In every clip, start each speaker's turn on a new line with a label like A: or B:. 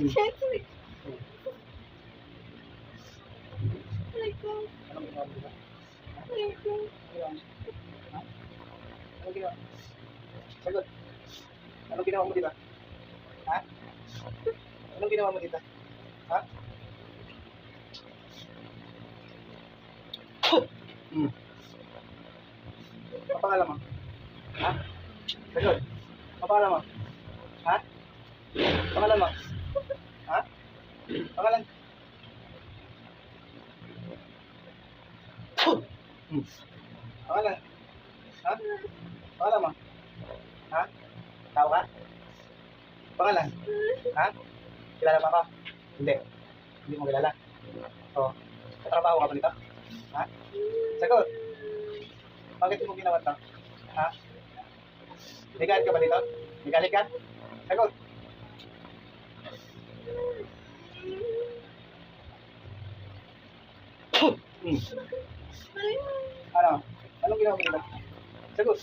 A: Siyempre. Aray ko. Aray ko.
B: Anong ginawa? Sagot. Anong ginawa mo dito? Ha? Anong ginawa mo dito? Ha? Hmm. Ang pangalan mo? Ha? Sagot. Ang pangalan mo? Ha? Pangalan mo? Pangalan? Pangalan? Ha? Pangalan mo? Ha? Tao ka? Pangalan? Ha? Kilala mo ako? Hindi. Hindi mo kilala. Oo. Katrabaho ka ba nito? Ha? Sagot. Bakit mo ginawa to? Ha? Ligalit ka ba dito? Ligalit ka? Sagot. Hmm. Ano? Anong ginawa mo dito? Sagot.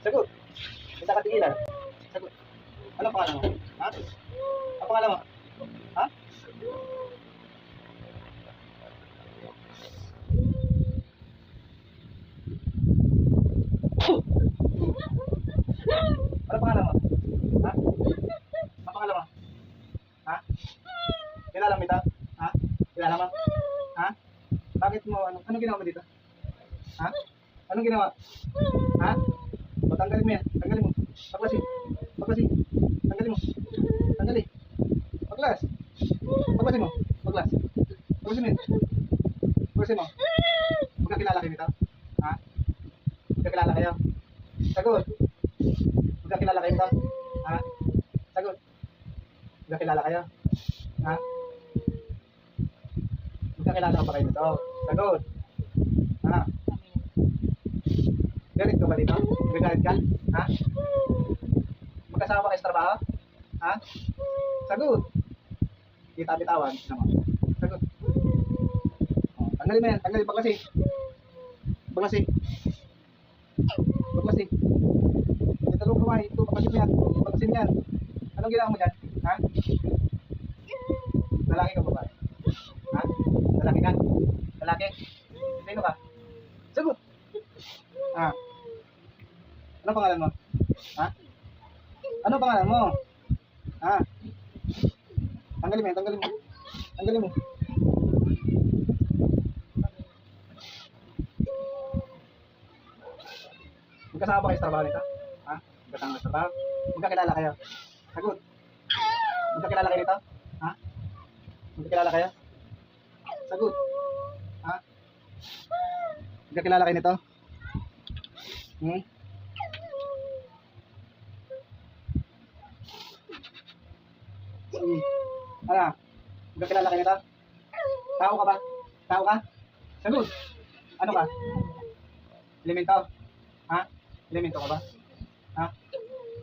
B: Sagot. Kita ka tigilan. Sagot. Ano pangalan mo? Ha? Ano pangalan mo? Ha? Ano pangalan mo? Ha? Ano pangalan mo? Ha? Kilala mo ito? Ha? Kilala mo? Ha? Bakit mo, ano, anong ginawa mo dito? Ha? Anong ginawa? Ha? O, tanggalin mo yan. Tanggalin mo. Paklasin. Paklasin. Tanggalin mo. Tanggalin. Paklas. Paklasin mo. Paklas. Paklasin mo yan. Paklasin mo. Magkakilala kayo nito? Ha? Magkakilala kayo? Sagot. Magkakilala kayo nito? Ha? Sagot. Magkakilala kayo? Ha? Magkakilala ka ba kayo nito? Sagot. Ha? Galit ka ba dito? Gagalit ka? Ha? Magkasama kayo sa trabaho? Ha? Sagot. Kita bitawan. Sagot. Oh, tanggalin mo yan. Tanggalin. Baklasi. Baklasi. Baklasi. Ito lang kamay. Ito. Baklasin mo yan. Baklasin mo yan. Anong ginawa mo dyan? Ha? Lalaki ka babae? Ha? Lalaki ka? Lalaki? Sino ka? Sagot. Ha? Ano pangalan mo? Ha? Ano pangalan mo? Ha? Tanggalin mo tanggalin mo. Tanggalin mo. Magkasama ba kayo sa trabaho nito? Ha? Magkasama sa trabaho? Magkakilala kayo? Sagot. Magkakilala kayo nito? Ha? Magkakilala kayo? Sagot. Ha? Magkakilala kayo nito? Hmm? Hmm. Ano? Magkakilala kayo nito? Tao ka ba? Tao ka? Sagot. Ano ka? Elemento? Ha? Elemento ka ba? Ha?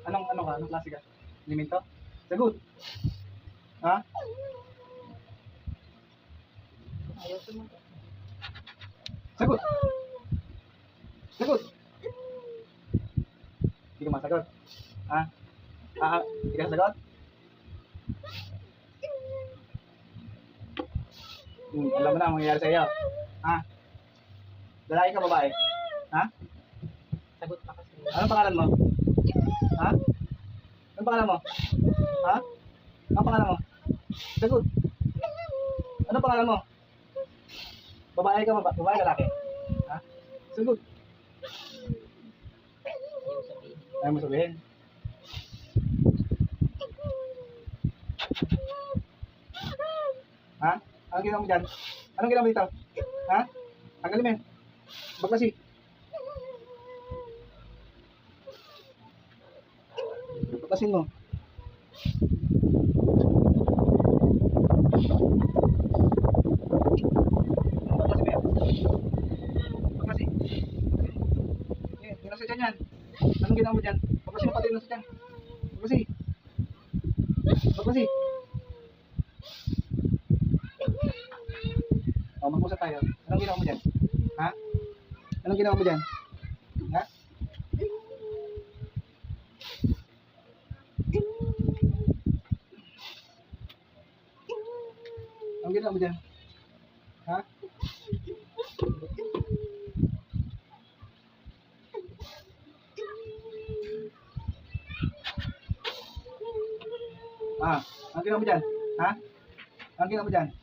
B: Anong ano ka? Anong klase ka? Elemento? Sagot. Ha? Sagot. Sagot. Hindi ka masagot. Ha? Ah, ah, hindi ka sagot? Hmm, alam mo na ang mangyayari sa iyo. Ha? Lalaki ka babae? Ha?
A: Sagot pa kasi.
B: Anong pangalan mo? Ha? Anong pangalan mo? Ha? Anong pangalan mo? Sagot. Anong pangalan mo? Babae ka, baba- babae, lalaki? Ha? Sagot.
A: Ayaw
B: mo sabihin. Ha? Anong ginawa mo dyan? Anong ginawa mo dito? Ha? Tanggalin mo yan. Baklasi. Baklasin mo. Nasa dyan yan. Anong ginawa mo dyan? Baklasi mo pati nasa dyan. Baklasi. Baklasi mag-usap tayo. Anong ginawa mo dyan? Ha? Anong ginawa mo dyan? Ha? Ah, anong ginawa mo dyan? Ha? Anong ginawa mo dyan?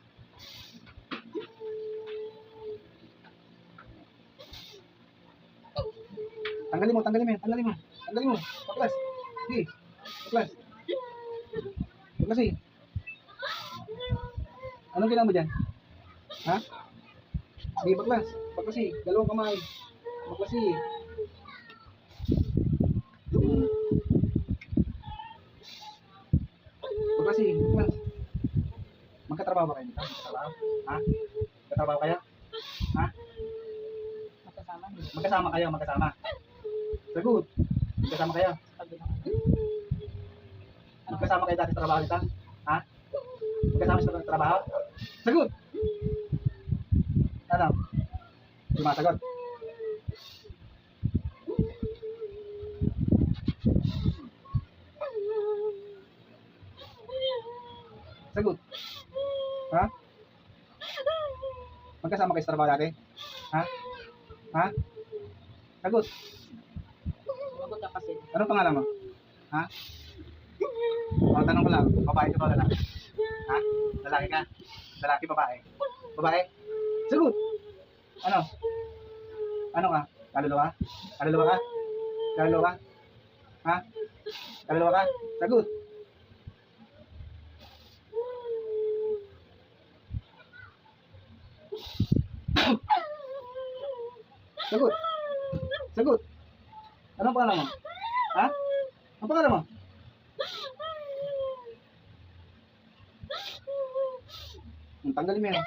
B: Tanggalin mo, tanggalin mo, tanggalin mo. Tanggalin mo. Baklas. Sige. Baklas. Baklas eh. Anong ginawa mo dyan? Ha? Sige, baklas. Baklas eh. Dalawang kamay. Baklas eh. Baklas eh. Baklas. Magkatrabaho ba kayo dito? Magkatrabaho? Ha? Magkatrabaho kayo? Ha?
A: Magkasama.
B: Magkasama kayo, magkasama. Sagot. Magkasama kayo. Magkasama kayo dati sa trabaho nito? Ha? Magkasama sa trabaho? Sagot! Ano? Sumasagot. Sagot. Ha? Magkasama kayo sa trabaho dati? Ha? Ha? Sagot. Anong pangalan mo? Ha? O, tanong ko lang. Babae ka ba lalaki? Ha? Lalaki ka? Lalaki, babae? Babae? Sagot! Ano? Ano ka? Kaluluwa? Kaluluwa ka? Kaluluwa ka? Ha? Kaluluwa ka? Sagot! Sagot! Sagot! Anong pangalan mo? Ha? Ang pangalan mo? Hmm, Tanggalin mo yan.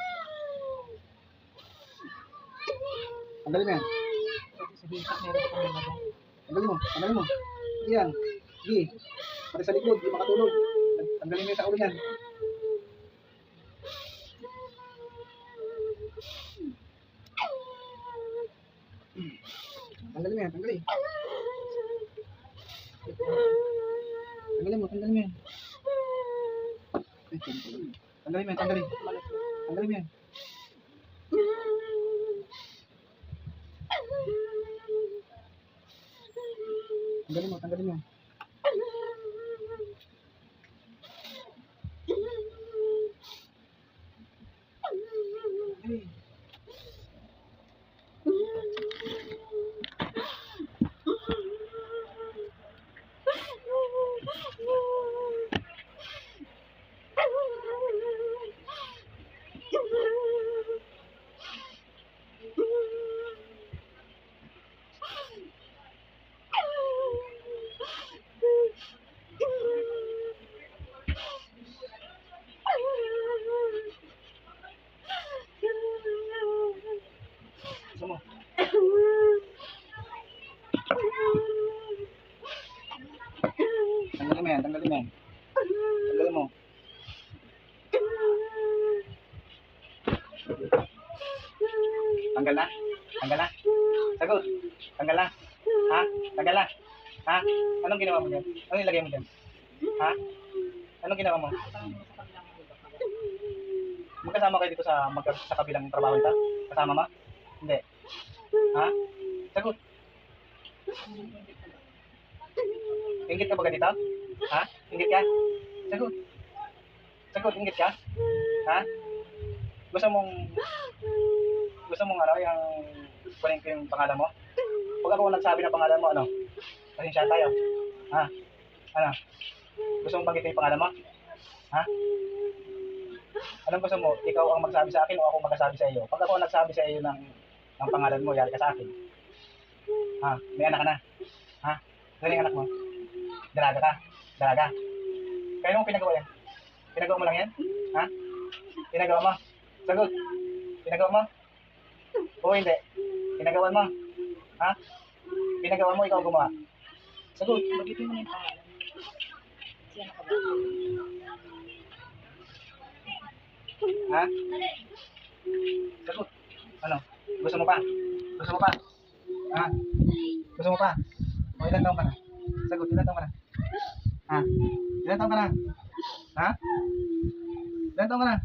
B: Tanggalin mo yan. Tanggalin mo. Tanggalin mo. Yan. Sige. Pati sa likod. Hindi makatulog. Tanggalin mo yan sa ulo yan. Tanggalin mo yan. Tanggalin mo. Tanggalin mo yan. Ay, Tanggalin mo yan. Tanggalin. Tanggalin mo yan. Tanggalin mo. Tanggalin mo yan. Ay. Gusto mo? Tanggalin mo yan, tanggalin mo yan. Tanggalin mo. Tanggal na? Tanggal na? Sagot. Tanggal na? Ha? Tanggal na? Ha? Anong ginawa mo dyan? Anong ilagay mo dyan? Ha? Anong ginawa mo? Magkasama kayo dito sa magka, sa kabilang trabaho nito? Kasama mo? Ha? Sagot. Ingit ka ba ganito? Ha? Ingit ka? Sagot. Sagot, ingit ka? Ha? Gusto mong gusto mong ano, yung kunin ko yung pangalan mo? Pag ako nagsabi ng pangalan mo, ano? Pasensya tayo. Ha? Ano? Gusto mong banggitin yung pangalan mo? Ha? Anong gusto mo? Ikaw ang magsabi sa akin o ako magsasabi sa iyo? Pag ako nagsabi sa iyo ng, ng pangalan mo, yari ka sa akin. Ha? May anak ka na? Ha? Yung anak mo? Dalaga ka? Dalaga? Kaya mo pinagawa yan? Pinagawa mo lang yan? Ha? Pinagawa mo? Sagot. Pinagawa mo? O hindi? Pinagawa mo? Ha? Pinagawa mo, ikaw gumawa. Sagot.
A: Magitin mo na yung pangalan. Siya na ka ba?
B: Ha? Sagot. Ano? Gusto mo pa? Gusto mo pa? Ha? Gusto mo pa? O ilan taong ka na? Sagot, ilan taong ka na? Ha? Ilan taong ka na? Ha? Ilan taong ka na?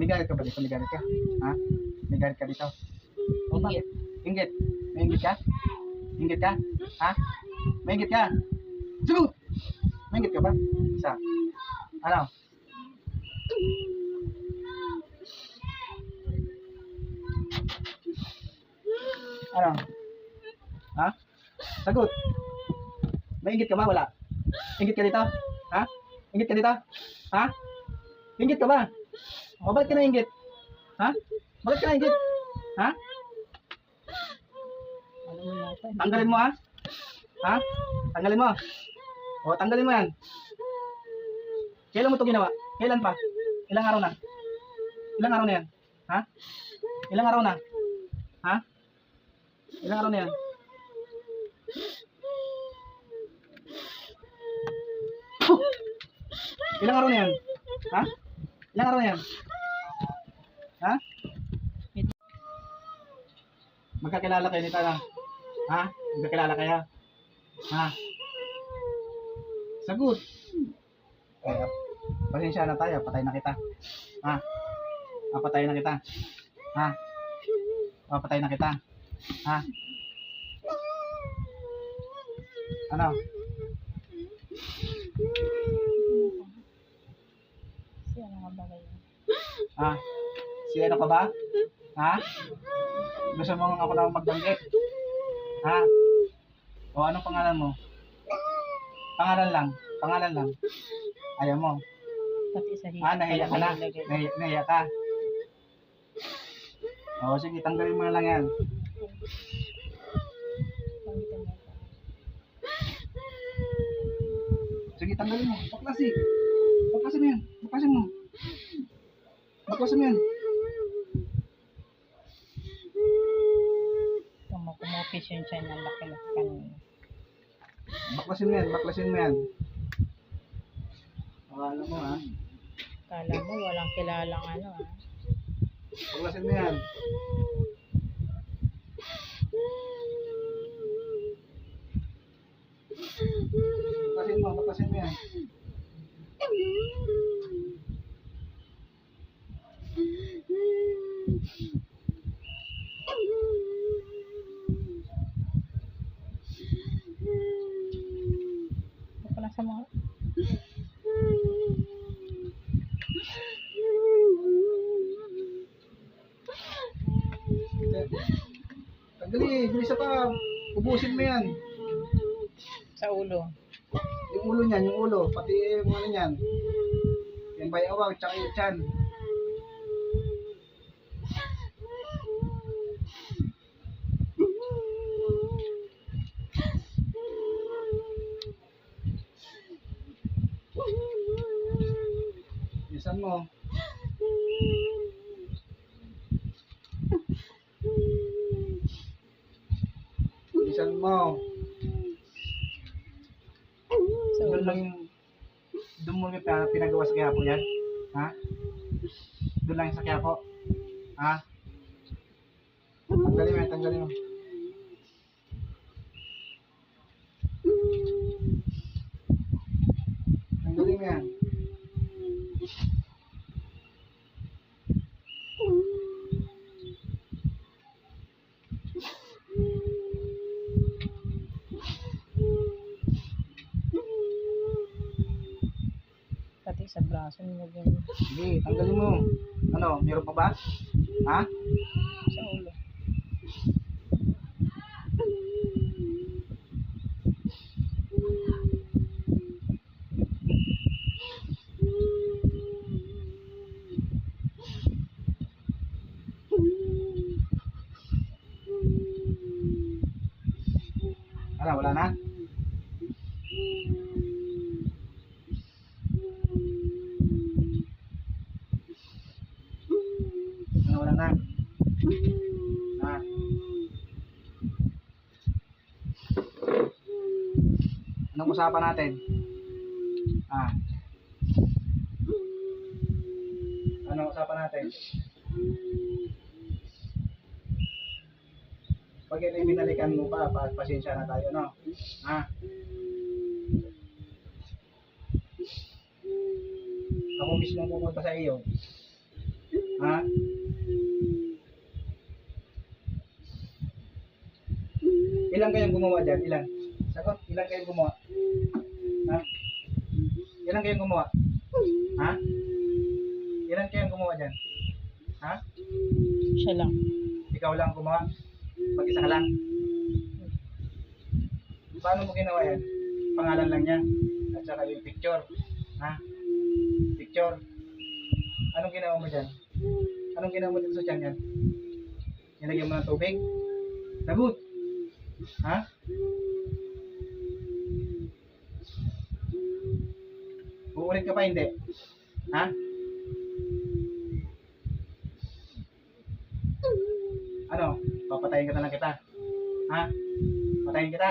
B: May galit ka ba dito? May galit ka? Ha? May galit ka dito? O bakit? Inggit. May inggit ka? Inggit ka? Ha? May inggit ka? Sagot! May inggit ka ba? Isa. Ano? Ano? Ha? Sagot. May inggit ka ba? Wala. Inggit ka dito? Ha? Inggit ka dito? Ha? Inggit ka ba? O bakit ka na inggit? Ha? Bakit ka na inggit? Ha? Tanggalin mo ha? Ha? Tanggalin mo. O, tanggalin mo yan. Kailan mo ito ginawa? Kailan pa? Ilang araw na? Ilang araw na yan? Ha? Ilang araw na? Ha? Ilang araw na yan? Ilang araw na yan? Ha? Ilang araw na yan? Ha? Magkakilala kayo ni Tana? Ha? Magkakilala kaya? Ha? Sagot. Kaya, pasensya na tayo, patay na kita. Ha? Papatay na kita. Ha? Papatay na kita. Ha? Ano?
A: Siya na nga bagay.
B: Ha? Si ano ka ba? Ha? Gusto mo ako na magbanggit? Ha? O anong pangalan mo? Pangalan lang. Pangalan lang. Ayaw mo.
A: Pati sa hita.
B: Ah, nahiya ka na. Nahiya, nahiya ka. O sige, tanggalin mo na lang yan. Sige, tanggalin mo. Baklasi. Baklasin mo yan. Baklasin mo. Baklasin mo yan.
A: Kumakumupis yun siya ng laki-laki kanina.
B: Baklasin mo yan. Baklasin mo yan. Akala mo ha.
A: Kala mo walang kilalang ano ah.
B: Baklasin mo yan. Baklasin mo. Baklasin mo yan.
A: Ano pala
B: pa. Ubusin mo yan.
A: Sa ulo.
B: Yung ulo niyan, yung ulo, pati yung ano niyan. Yung bayawag, tsaka yung chan. Bilisan mo. Bilisan mo. Doon
A: ulo.
B: lang yung doon mo yung pinagawa sa Quiapo yan? Ha? Doon lang yung sa Quiapo? Ha? Tanggalin mo tanggalin mo. Tanggalin mo yan.
A: Pati sa braso nilagay mo.
B: Sige, tanggalin mo. Ano, meron pa ba? Ha?
A: Sa ulo.
B: Ano, wala na? Ano, wala na? Ha? Anong usapan natin? Ha? Anong usapan natin? Pag yan ay binalikan mo pa, pa pasensya na tayo, no? Ha? Ako mismo pupunta sa iyo. Ha? Ilan kayong gumawa dyan? Ilan? Sagot, ilan kayong gumawa? Ha? Ilan kayong gumawa? Ha? Ilan kayong gumawa dyan? Ha?
A: Siya lang.
B: Ikaw lang gumawa? Mag-isa ka lang? Paano mo ginawa yan? Pangalan lang niya. At saka yung picture. Ha? Picture. Anong ginawa mo dyan? Anong ginawa mo dito sa tiyan yan? Nilagyan mo ng tubig? Sagot! Ha? Uulit ka pa hindi? Ha? Ano? Papatayin ka na lang kita? Ha? Patayin kita?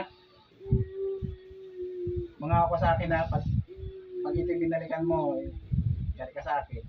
B: Mga ako sa akin ha, pag, pag ito yung binalikan mo, eh, yari ka sa akin.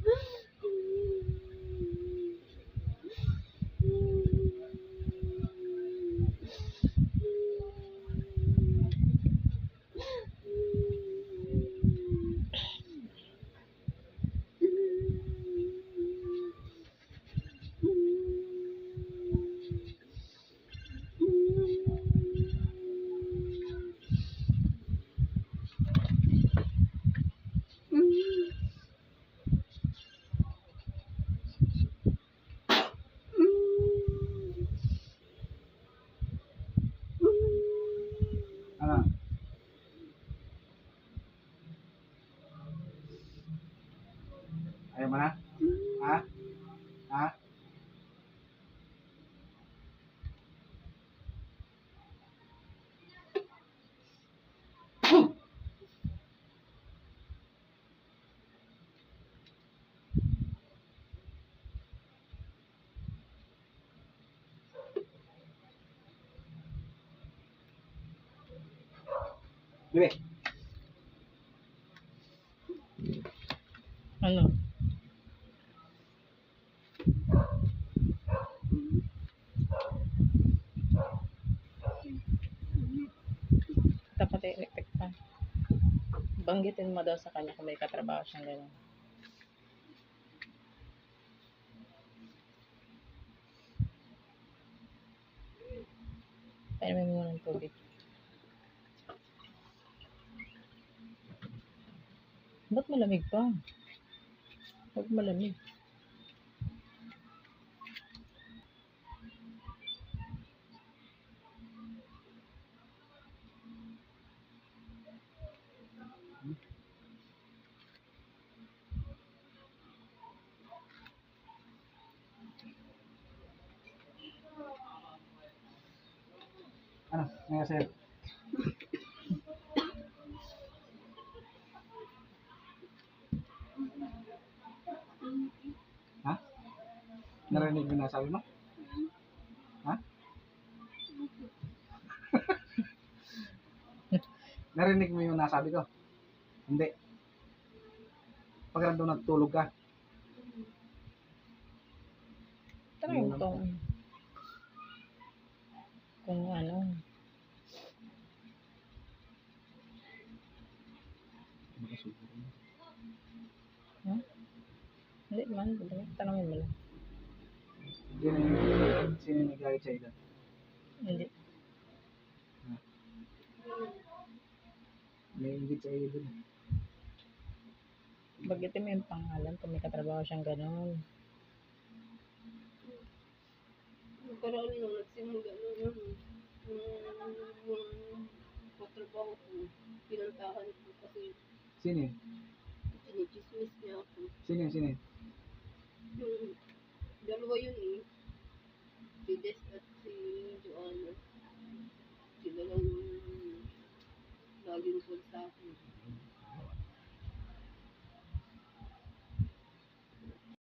B: Bebe,
A: Ano? Dapat i-electric pa. Banggitin mo daw sa kanya kung may katrabaho siyang gano'n. Painumin mo muna ng tubig. Ba't malamig pa? Huwag malamig.
B: Narinig mo na sabi mo? Ha? Narinig mo yung nasabi ko? Hindi. Pag nandun natulog ka,
A: Try to. Kung ano. Ha? Hindi man. Tanongin mo lang.
B: Sino yung, sino yung nagagalit sa'yo doon?
A: Hindi.
B: May ingit sa iyo doon.
A: Bagitin mo yung pangalan kung may katrabaho siyang gano'n.
C: Nagkaroon nung nagsimula na yun. Yung, yung katrabaho ko, pinantahan ko kasi
B: Sino yun?
C: sinichismis niya ako.
B: Sino yun? Sino yun?
C: Yung dalawa yun eh. Si Des at si Joanna. Sila lang yung laging call sa akin.